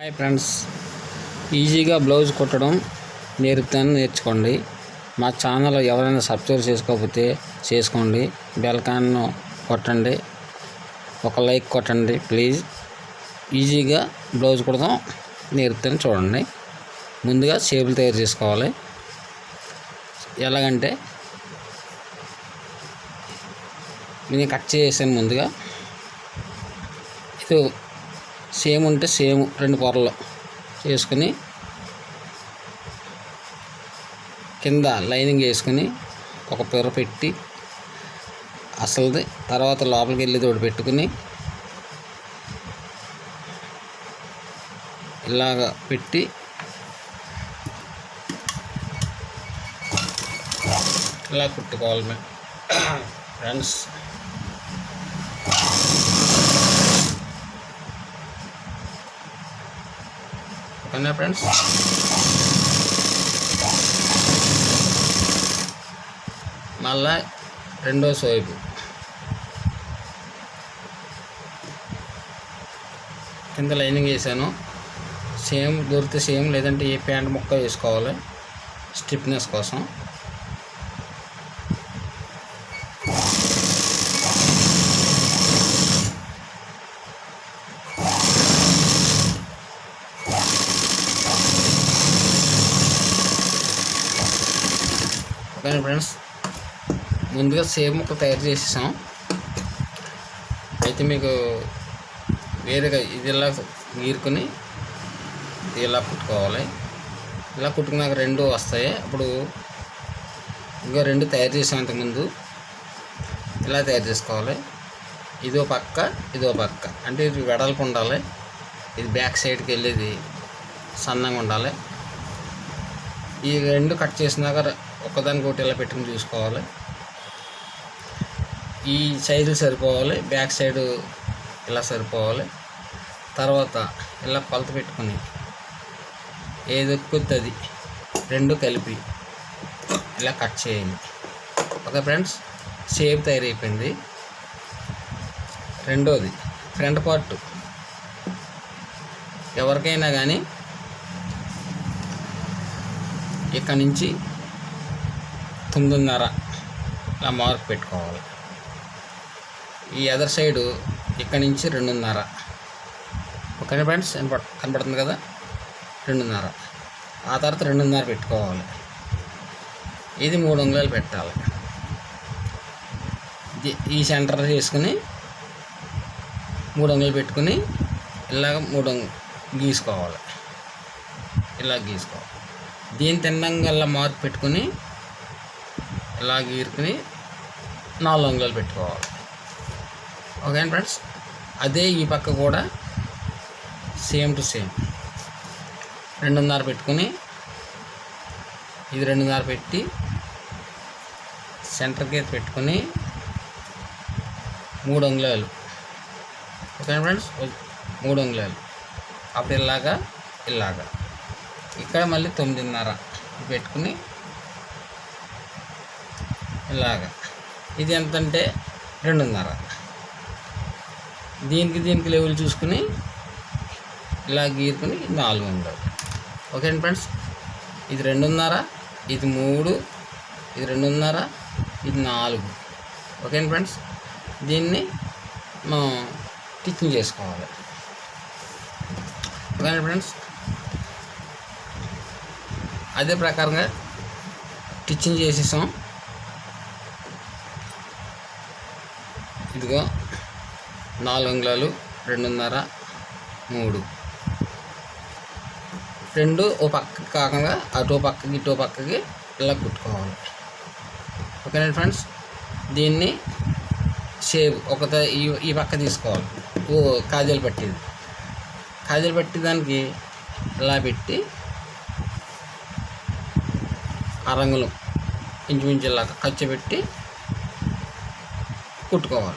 Hi friends ఈజీగా blouse కుట్టడం నేర్పుతాను నేర్చుకోండి. మా ఛానల్ ఎవరైనా సబ్స్క్రైబ్ చేసుకోకపోతే చేసుకోండి. బెల్కాన్ను కొట్టండి. ఒక లైక్ కొట్టండి ప్లీజ్ ఈజీగా బ్లౌజ్ కుడదాం నేర్పుతాను చూడండి. ముందుగా షేపులు తయారు చేసుకోవాలి. ఎలాగంటే నేను కట్ చేసాను ముందుగా. ఇది సేమ్ ఉంటే సేమ్ రెండు పొరలు చేసుకుని కింద లైనింగ్ వేసుకుని ఒక పొర పెట్టి అసలుది తర్వాత లోపలికి వెళ్ళి తోడు పెట్టుకుని ఇలాగ పెట్టి ఇలా కుట్టుకోవాలి మేము ఫ్రెండ్స్. ఓకేనా ఫ్రెండ్స్ మళ్ళా రెండో సోయిపు కింద లైనింగ్ వేసాను. సేమ్ దొరికితే సేమ్ లేదంటే ఏ ప్యాంట్ ముక్క వేసుకోవాలి. స్టిఫ్నెస్ కోసం ఓకే ఫ్రెండ్స్ ముందుగా సేమ్ ముక్క తయారు చేసేసాం. అయితే మీకు వేరేగా ఇది ఇలా గీరుకొని ఇలా కుట్టుకోవాలి? ఇలా కుట్టుకున్నాక రెండు వస్తాయి. అప్పుడు ఇంకా రెండు తయారు చేసాం ఇంతకుముందు. ఇలా తయారు చేసుకోవాలి? ఇదో పక్క ఇదో పక్క. అంటే ఇది వెడల్పు ఉండాలి. ఇది బ్యాక్ సైడ్కి వెళ్ళేది సన్నంగా ఉండాలి. ఈ రెండు కట్ చేసినాక ఒకదానికి ఒకటి ఇలా పెట్టుకుని చూసుకోవాలి. ఈ సైజు సరిపోవాలి బ్యాక్ సైడ్ ఇలా సరిపోవాలి. తర్వాత ఇలా కొలత పెట్టుకుని ఏది ఎక్కుతుంది రెండు కలిపి ఇలా కట్ చేయండి. ఓకే ఫ్రెండ్స్ షేప్ తయారైపోయింది. రెండోది ఫ్రంట్ పార్ట్ ఎవరికైనా కానీ ఇక్కడ నుంచి తొమ్మిదిన్నర ఇలా మార్క్ పెట్టుకోవాలి. ఈ అదర్ సైడు ఇక్కడ నుంచి రెండున్నర. ఓకే ఫ్రెండ్స్ కనపడ కనపడుతుంది కదా? రెండున్నర. ఆ తర్వాత రెండున్నర పెట్టుకోవాలి. ఇది మూడు వందలు పెట్టాలి. ఈ సెంటర్ చేసుకుని మూడు వందలు పెట్టుకుని ఇలాగ మూడు గీసుకోవాలి. ఇలా గీసుకోవాలి. దీని తిన్నంగల్లా మార్పు పెట్టుకుని ఇలా గీరుకుని నాలుగు వందలు పెట్టుకోవాలి. ఓకే ఫ్రెండ్స్ అదే ఈ పక్క కూడా సేమ్ టు సేమ్ రెండున్నర పెట్టుకుని ఇది రెండున్నర పెట్టి సెంటర్ గీత పెట్టుకుని మూడు అంగుళాలు. ఓకే ఫ్రెండ్స్ మూడు అంగుళాలు. అప్పుడు ఇలాగా ఇలాగా. ఇక్కడ మళ్ళీ తొమ్మిదిన్నర పెట్టుకుని ఇలాగా. ఇది ఎంతంటే రెండున్నర. దీనికి దీనికి లెవెల్ చూసుకుని ఇలా గీరుకుని నాలుగు వందలు. ఓకే ఫ్రెండ్స్ ఇది రెండున్నర ఇది మూడు ఇది రెండున్నర ఇది నాలుగు. ఓకే ఫ్రెండ్స్ దీన్ని మనం టిచ్చింగ్ చేసుకోవాలి. ఓకే ఫ్రెండ్స్ అదే ప్రకారంగా టిచ్చింగ్ చేసేసాం. ఇదిగో నాలుగు అంగుళాలు రెండున్నర మూడు. రెండు ఓ పక్క కాకుండా అటో పక్కకి ఇటో పక్కకి ఇలా కుట్టుకోవాలి. ఓకేనండి ఫ్రెండ్స్? దీన్ని షేప్ ఒక త- ఈ ఈ పక్క తీసుకోవాలి. ఓ కాజల్ పట్టేది. కాజలు పట్టి దానికి ఇలా పెట్టి ఆ రంగులు ఇంచుమించు ఇలా ఖర్చు పెట్టి కుట్టుకోవాలి.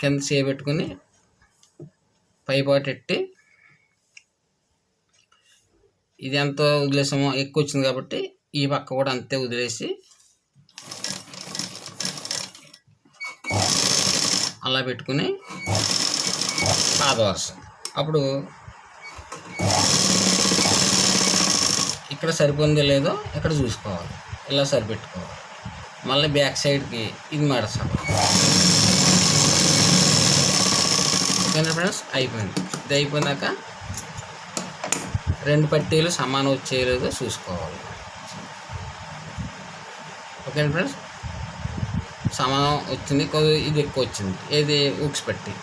కింద చేయబెట్టుకుని పై పాటు ఎట్టి ఇది ఎంత వదిలేసామో ఎక్కువ వచ్చింది కాబట్టి ఈ పక్క కూడా అంతే వదిలేసి అలా పెట్టుకుని పాదవరుస అప్పుడు ఇక్కడ సరిపోయిందో లేదో ఇక్కడ చూసుకోవాలి. ఇలా సరిపెట్టుకోవాలి. మళ్ళీ బ్యాక్ సైడ్కి ఇది మడసాలి ఓకేనా ఫ్రెండ్స్ అయిపోయింది ఇది అయిపోయినాక రెండు పట్టీలు సమానం వచ్చేయలేదో చూసుకోవాలి. ఓకేనా ఫ్రెండ్స్ సమానం వచ్చింది కొద్ది ఇది ఎక్కువ వచ్చింది. ఏది? ఉక్స్ పట్టి.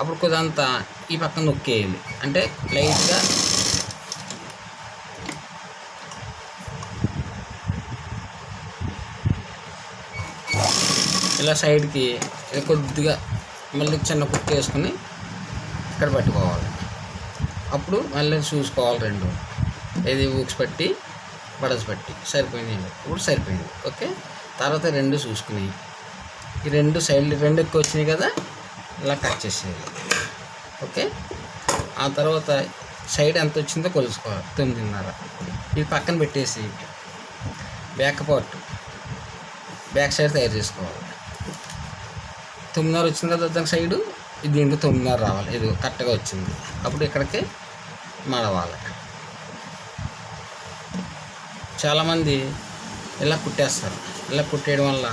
అప్పుడు కొద్దింతా ఈ పక్కన నొక్కేయాలి. అంటే లైట్గా ఇలా సైడ్కి కొద్దిగా మళ్ళీ చిన్న కుక్క వేసుకుని ఇక్కడ పట్టుకోవాలి. అప్పుడు మళ్ళీ చూసుకోవాలి రెండు. ఏది ఊక్స్ పట్టి బడస్ పట్టి. సరిపోయింది ఇప్పుడు సరిపోయింది. ఓకే? తర్వాత రెండు చూసుకుని. ఈ రెండు సైడ్ రెండు ఎక్కువ వచ్చినాయి కదా ఇలా కట్ చేసేయాలి. ఓకే? ఆ తర్వాత సైడ్ ఎంత వచ్చిందో కొలుసుకోవాలి. తొమ్మిదిన్నర. ఇది పక్కన పెట్టేసి బ్యాక్ పార్ట్. బ్యాక్ సైడ్ తయారు చేసుకోవాలి. తొమ్మిదిన్నర వచ్చింది కదా దాని సైడు ఇది దీంట్లో తొమ్మిదిన్నర రావాలి. ఇది కరెక్ట్గా వచ్చింది. అప్పుడు ఇక్కడికి మడవాలి చాలామంది ఇలా కుట్టేస్తారు. ఇలా కుట్టేయడం వల్ల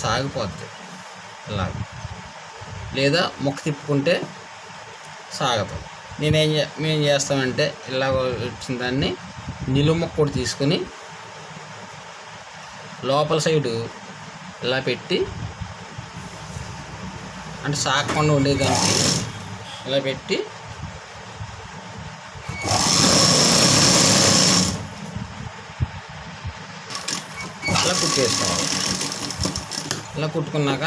సాగిపోద్ది. ఇలా. లేదా మొక్క తిప్పుకుంటే సాగదు. నేనేం చే మేము చేస్తామంటే ఇలా వచ్చిన దాన్ని నిలువ మొక్క కూడా తీసుకొని లోపల సైడు ఇలా పెట్టి అంటే సాగకుండా ఉండేదానికి ఇలా పెట్టి అలా కుట్టేసుకోవాలి ఇలా కుట్టుకున్నాక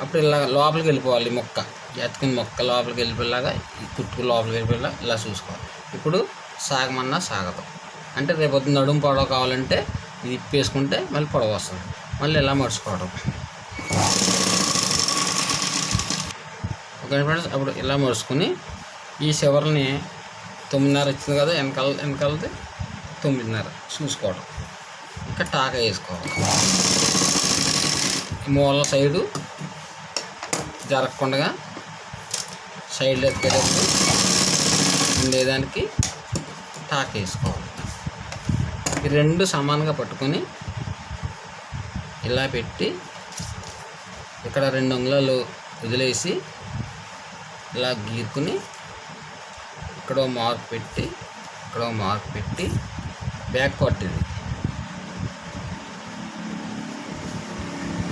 అప్పుడు ఇలా లోపలికి వెళ్ళిపోవాలి మొక్క. ఎత్తుకుని మొక్క లోపలికి వెళ్ళిపోయేలాగా కుట్టుకు లోపలికి వెళ్ళిపోయేలా ఇలా చూసుకోవాలి. ఇప్పుడు సాగమన్నా సాగదు. అంటే రేపొద్దు నడుము పొడవ కావాలంటే ఇది ఇప్పేసుకుంటే మళ్ళీ పొడవ వస్తుంది. మళ్ళీ ఇలా మడుచుకోవడం? ఓకే ఫ్రెండ్స్ అప్పుడు ఇలా మడుచుకుని ఈ చివరిని తొమ్మిదిన్నర వచ్చింది కదా వెనకాల వెనకాలది తొమ్మిదిన్నర చూసుకోవడం ఇంకా టాక వేసుకోవాలి. మూల సైడు జరగకుండా సైడ్లో ఎత్తుకెళ్ళి ఉండేదానికి టాక్ వేసుకోవాలి. ఈ రెండు సమానంగా పట్టుకొని ఇలా పెట్టి ఇక్కడ రెండు అంగుళాలు వదిలేసి ఇలా గీరుకుని ఇక్కడ మార్క్ పెట్టి ఇక్కడ మార్క్ పెట్టి బ్యాక్ పార్ట్ ఇది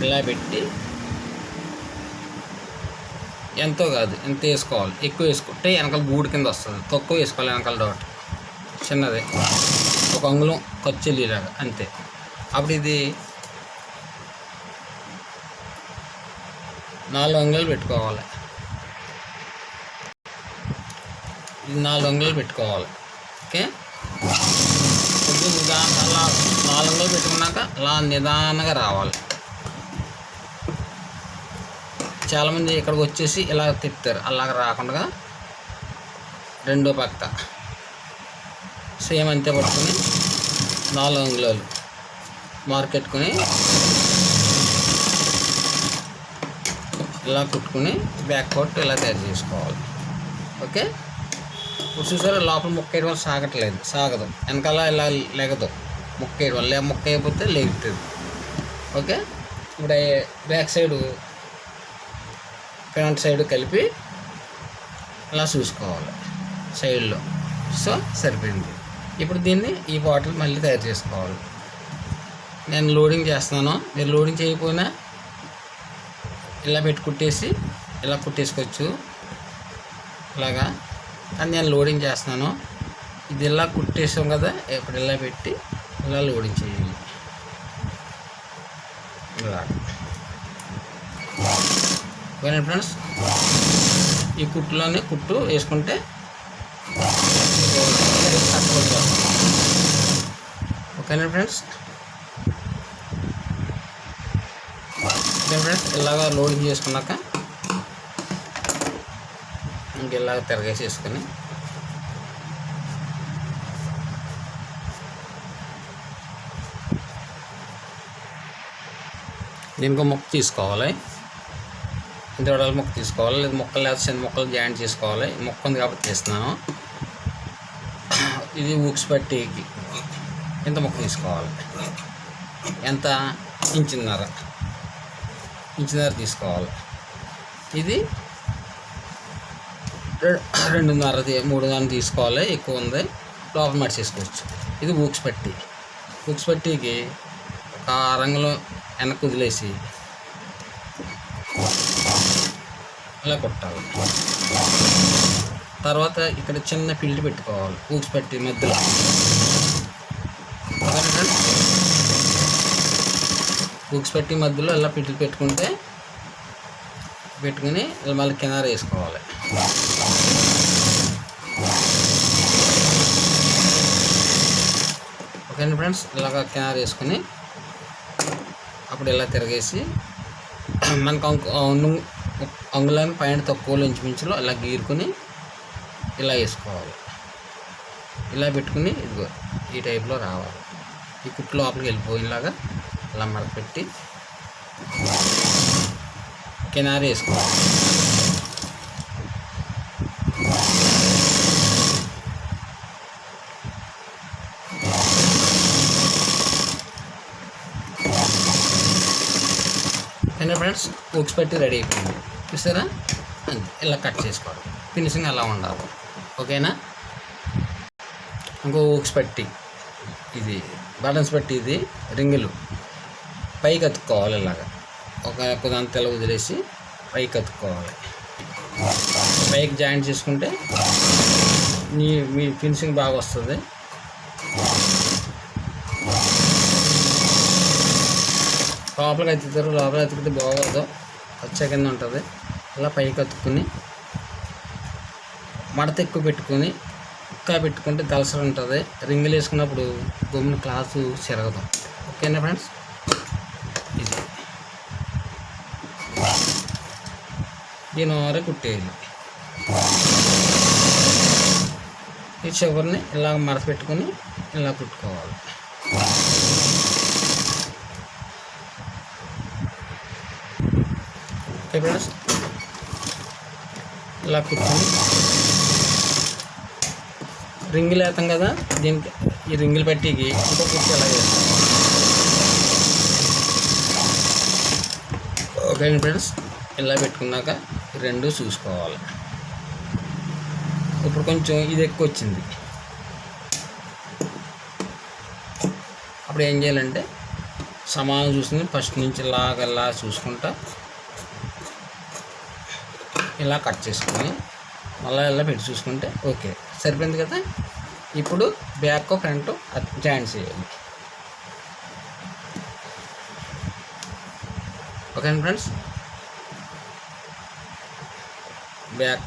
ఇలా పెట్టి ఎంతో కాదు ఎంత వేసుకోవాలి? ఎక్కువ వేసుకుంటే వెనకాల గూడు కింద వస్తుంది. తక్కువ వేసుకోవాలి వెనకాల డౌట్. చిన్నది. ఒక అంగుళం ఖర్చు వెళ్ళేలాగా అంతే. అప్పుడు ఇది నాలుగు అంగుళాలు పెట్టుకోవాలి ఇది నాలుగు అంగుళాలు పెట్టుకోవాలి. ఓకే? కొంచెం అలా నాలుగు అంగుళాలు పెట్టుకున్నాక అలా నిదానంగా రావాలి. చాలామంది ఇక్కడికి వచ్చేసి ఇలా తిప్పుతారు. అలాగ రాకుండా రెండో పక్క. సేమ్ అంతే పట్టుకొని నాలుగు అంగుళాలు మార్కెట్టుకొని ఇలా కుట్టుకుని బ్యాక్ కోట్ ఇలా తయారు చేసుకోవాలి. ఓకే? ఇప్పుడు చూసారా లోపల ముక్క వేయడం వల్ల సాగట్లేదు. సాగదు. వెనకాల ఇలా లేగదు. ముక్క వేయడం వల్ల లే- ముక్క అయిపోతే లేగుతుంది. ఓకే? ఇప్పుడు బ్యాక్ సైడు ఫ్రంట్ సైడ్ కలిపి ఇలా చూసుకోవాలి. సైడ్లో. సో సరిపోయింది. ఇప్పుడు దీన్ని ఈ బాటిల్ మళ్ళీ తయారు చేసుకోవాలి. నేను లోడింగ్ చేస్తున్నాను. మీరు లోడింగ్ చేయకపోయినా ఇలా పెట్టి కుట్టేసి ఇలా కుట్టేసుకోవచ్చు. ఇలాగా. అది నేను లోడింగ్ చేస్తున్నాను. ఇది ఇలా కుట్టేసాం కదా ఇప్పుడు ఇలా పెట్టి ఇలా లోడింగ్ చేయండి. ఇలా. ఫ్రెండ్స్ ఈ కుట్టులోనే కుట్టు వేసుకుంటే ఓకేనా ఫ్రెండ్స్. ఓకే ఫ్రెండ్స్ ఇలాగా లోడింగ్ చేసుకున్నాక ఇంకెలాగ తిరగేసేసుకొని దీనికి మొక్క తీసుకోవాలి. ఇంత వడల మొక్క తీసుకోవాలి. లేదా ముక్కలు లేదా చిన్న ముక్కలు జాయింట్ చేసుకోవాలి. ముక్క మొక్క ఉంది కాబట్టి తీస్తున్నాను. ఇది ఉక్స్ పట్టికి ఇంత ముక్క తీసుకోవాలి. ఎంత? ఇంచున్నర. ఇంచున్నర తీసుకోవాలి. ఇది రెండున్నర మూడున్నర తీసుకోవాలి ఎక్కువ ఉంది లోపల మట్టి ఇది బుక్స్ పట్టి. బుక్స్ పట్టికి ఒక రంగులో వెనక్కి వదిలేసి ఇలా కొట్టాలి. తర్వాత ఇక్కడ చిన్న పిల్లి పెట్టుకోవాలి. బుక్స్ పట్టి మధ్యలో. బుక్స్ పెట్టి మధ్యలో ఇలా పిల్లి పెట్టుకుంటే పెట్టుకుని ఇలా మళ్ళీ కినార వేసుకోవాలి. చూడండి ఫ్రెండ్స్ ఇలాగ కినార వేసుకుని అప్పుడు ఇలా తిరగేసి మనకు అంకు అంగుళానికి పైన తక్కువలో ఇంచుమించులో ఇలా గీరుకొని ఇలా వేసుకోవాలి. ఇలా పెట్టుకుని ఇదిగో ఈ టైప్లో రావాలి. ఈ కుట్లు లోపలికి వెళ్ళిపోయేలాగా ఇలా మడపెట్టి కినారి వేసుకోవాలి. ఓకేనా ఉక్స్ పెట్టి రెడీ అయిపోయింది. చూసారా? అంతే ఇలా కట్ చేసుకోవాలి. ఫినిషింగ్ అలా ఉండాలి. ఓకేనా? ఇంకో ఉక్స్ పెట్టి ఇది బటన్స్ పెట్టి ఇది రింగులు. పైకి అతుక్కోవాలి ఇలాగా. ఒక కుదంత తెల్ల వదిలేసి పైకి అతుక్కోవాలి. పైకి జాయింట్ చేసుకుంటే మీ మీ ఫినిషింగ్ బాగా వస్తుంది. లోపలికి ఎత్తుతారు లోపల అతికితే బాగోదు. వచ్చే కింద ఉంటుంది. ఇలా పైకి అతుక్కుని మడత ఎక్కువ పెట్టుకొని ఇంకా పెట్టుకుంటే దలసర ఉంటుంది. రింగులు వేసుకున్నప్పుడు గమ్మున క్లాత్ చెరగదు. ఓకేనా ఫ్రెండ్స్? ఇది. దీని వరకు కుట్టేయాలి. ఈ చివరిని ఇలా మడత పెట్టుకొని ఇలా కుట్టుకోవాలి. ఫ్రెండ్స్ ఇలా కూర్చొని. రింగులు వేస్తాం కదా దీనికి ఈ రింగులు పెట్టికి ఇంకో కుర్చీ ఎలా చేస్తాం ఓకే ఫ్రెండ్స్ ఇలా పెట్టుకున్నాక రెండు చూసుకోవాలి. ఇప్పుడు కొంచెం ఇది ఎక్కువ వచ్చింది. అప్పుడు ఏం చేయాలంటే సమానం చూసుకుని ఫస్ట్ నుంచి ఇలాగ ఇలా చూసుకుంటా ఇలా కట్ చేసుకొని మళ్ళీ ఇలా పెట్టి చూసుకుంటే ఓకే. సరిపోయింది కదా? ఇప్పుడు బ్యాక్ ఫ్రంట్ జాయింట్ చేయాలి. Okay friends? బ్యాక్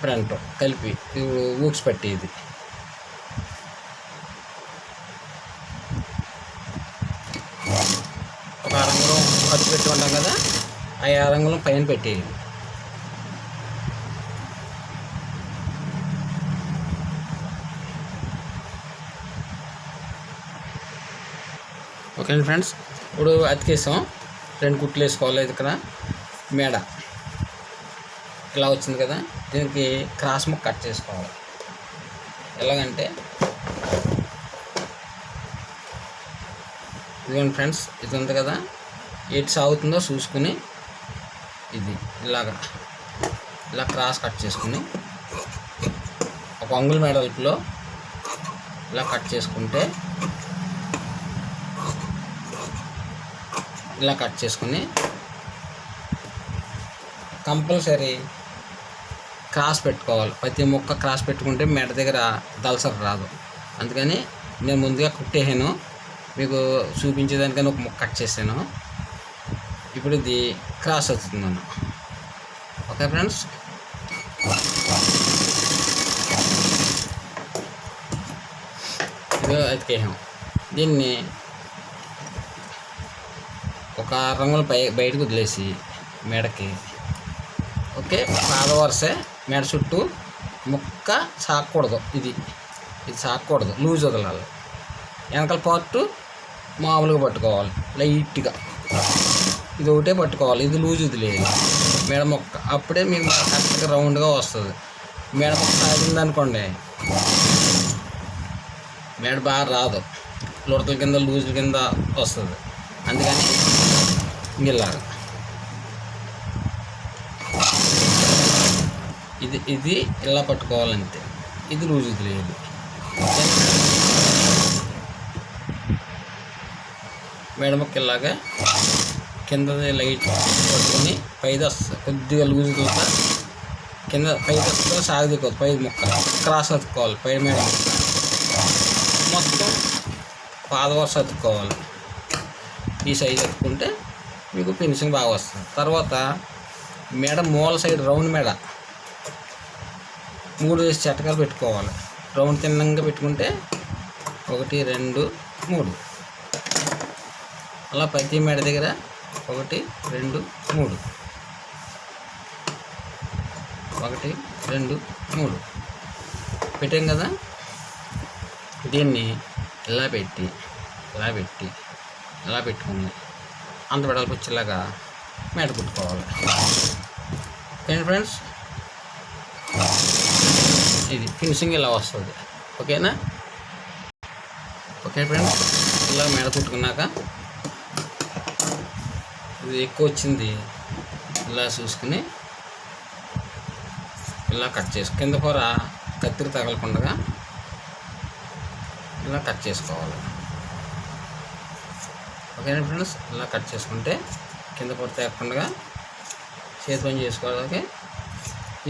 ఫ్రంట్ కలిపి ఇప్పుడు ఊక్స్ పెట్టి ఒక అరంగులం ఖర్చు పెట్టి ఉంటాం కదా? ఆ అరంగులం పైన పెట్టేయాలి ఓకే ఫ్రెండ్స్ ఇప్పుడు అతికేసాం రెండు కుట్లు వేసుకోవాలి ఇక్కడ? మేడ. ఇలా వచ్చింది కదా దీనికి క్రాస్ ముక్క కట్ చేసుకోవాలి. ఎలాగంటే ఇదిగోండి ఫ్రెండ్స్ ఇది ఉంది కదా ఎటు సాగుతుందో చూసుకుని ఇది ఇలాగా ఇలా క్రాస్ కట్ చేసుకుని ఒక అంగుల్ మెడల్పులో ఇలా కట్ చేసుకుంటే ఇలా కట్ చేసుకుని కంపల్సరీ క్రాస్ పెట్టుకోవాలి. ప్రతి ముక్క క్రాస్ పెట్టుకుంటే మెడ దగ్గర దలసర రాదు. అందుకని నేను ముందుగా కుట్టేసాను. మీకు చూపించేదానికని ఒక ముక్క కట్ చేశాను. ఇప్పుడు ఇది క్రాస్ అవుతుంది అవుతుందన్న ఓకే ఫ్రెండ్స్? ఇది అతికేసాం దీన్ని ఒక ఆరు రంగులు పై బయటకు వదిలేసి మెడకి. ఓకే పాద వరుసే. మెడ చుట్టూ ముక్క సాకూడదు ఇది. ఇది సాకూడదు లూజ్ వదలాలి. వెనకాల పార్ట్ మామూలుగా పట్టుకోవాలి. లైట్గా. ఇది ఒకటే పట్టుకోవాలి. ఇది లూజ్ వదిలేదు మెడ మొక్క. అప్పుడే మీకు కరెక్ట్గా రౌండ్గా వస్తుంది. మెడ మొక్క సాగింది అనుకోండి మెడ బాగా రాదు. లోడతల కింద లూజుల కింద వస్తుంది. అందుకని ఇలాగ ఇది ఇది ఇలా పట్టుకోవాలంతే. ఇది లూజ్ వదిలేదు మెడ ఇలాగా కింద లైట్ పట్టుకొని పైది వస్తుంది కొద్దిగా లూజ్ వదులుతా కింద పైకి వస్తే సాగదీకోవాలి పై ముక్క. క్రాస్ అతుక్కోవాలి పై మీద మొత్తం పాదవరుస అతుక్కోవాలి. ఈ సైజ్ అతుక్కుంటే మీకు ఫినిషింగ్ బాగా వస్తుంది. తర్వాత మెడ మూల సైడ్ రౌండ్ మెడ. మూడు వేసి పెట్టుకోవాలి. రౌండ్ తిన్నంగా పెట్టుకుంటే ఒకటి రెండు మూడు. అలా ప్రతి మెడ దగ్గర ఒకటి రెండు మూడు. ఒకటి రెండు మూడు. పెట్టాం కదా? దీన్ని ఇలా పెట్టి ఇలా పెట్టి ఇలా పెట్టుకుని అంత వెడల్పు వచ్చేలాగా మేట కుట్టుకోవాలి. ఏంటి ఫ్రెండ్స్? ఇది ఫినిషింగ్ ఇలా వస్తుంది. ఓకేనా? ఓకే ఫ్రెండ్స్ ఇలా మేడ కుట్టుకున్నాక ఇది ఎక్కువ వచ్చింది. ఇలా చూసుకుని ఇలా కట్ చేసు కింద కూర కత్తిరి తగలకుండా ఇలా కట్ చేసుకోవాలి. ఓకేనా ఫ్రెండ్స్? ఇలా కట్ చేసుకుంటే కింద కూర తేకుండా చేతి పని చేసుకోవడానికి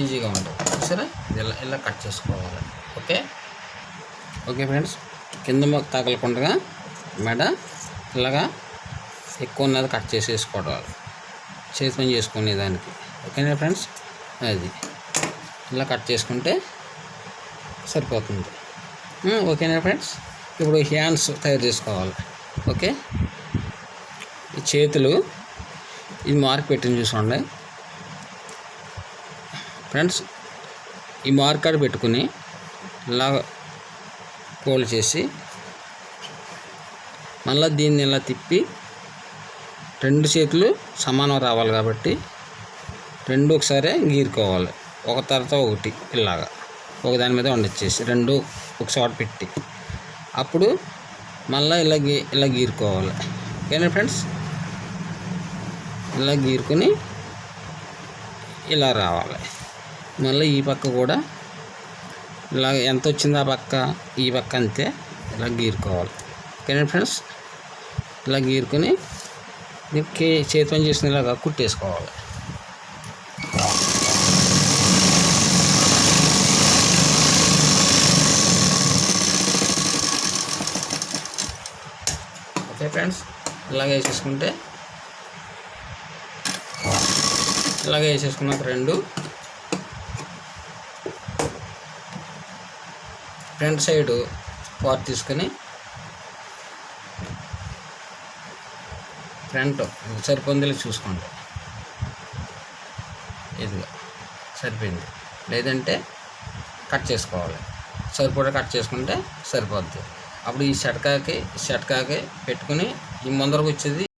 ఈజీగా ఉంటుంది. సరే ఇలా ఇలా కట్ చేసుకోవాలి. ఓకే? Okay friends? కింద మొక్క తగలకుండా మెడ ఇలాగా ఎక్కువ ఉన్నది కట్ చేసేసుకోవడం. చేతి పని చేసుకునే దానికి. ఓకేనా ఫ్రెండ్స్? అది. ఇలా కట్ చేసుకుంటే సరిపోతుంది. ఓకేనా ఫ్రెండ్స్? ఇప్పుడు హ్యాండ్స్ తయారు చేసుకోవాలి. ఓకే? చేతులు ఇది మార్క్ పెట్టింది చూసుకోండి. ఫ్రెండ్స్ ఈ మార్క్ పెట్టుకుని ఇలా ఫోల్డ్ చేసి మళ్ళీ దీన్ని ఇలా తిప్పి రెండు చేతులు సమానం రావాలి కాబట్టి రెండు ఒకసారి గీరుకోవాలి. ఒక తర్వాత ఒకటి ఇలాగా. ఒక దాని మీద వండొచ్చేసి రెండు ఒక పెట్టి. అప్పుడు మళ్ళీ ఇలా గీ ఇలా గీరుకోవాలి. ఓకేనా ఫ్రెండ్స్? ఇలా గీరుకొని ఇలా రావాలి. మళ్ళీ ఈ పక్క కూడా ఇలా ఎంత వచ్చింది ఆ పక్క? ఈ పక్క అంతే. ఇలా గీరుకోవాలి. ఓకేనా ఫ్రెండ్స్? ఇలా గీరుకొని దీనికి చేతి పని చేసిన ఇలాగా కుట్టేసుకోవాలి. Okay friends? ఇలాగే వేసేసుకుంటే ఇలాగే వేసేసుకున్నాక రెండు. ఫ్రంట్ సైడ్ పార్ట్ తీసుకొని ఫ్రంట్ సరిపోందిలో చూసుకోండి. ఇదిగా సరిపోయింది. లేదంటే కట్ చేసుకోవాలి. సరిపడా కట్ చేసుకుంటే సరిపోద్ది. అప్పుడు ఈ షట్కాకి షట్కాకి పెట్టుకుని ఈ ముందరకు వచ్చేది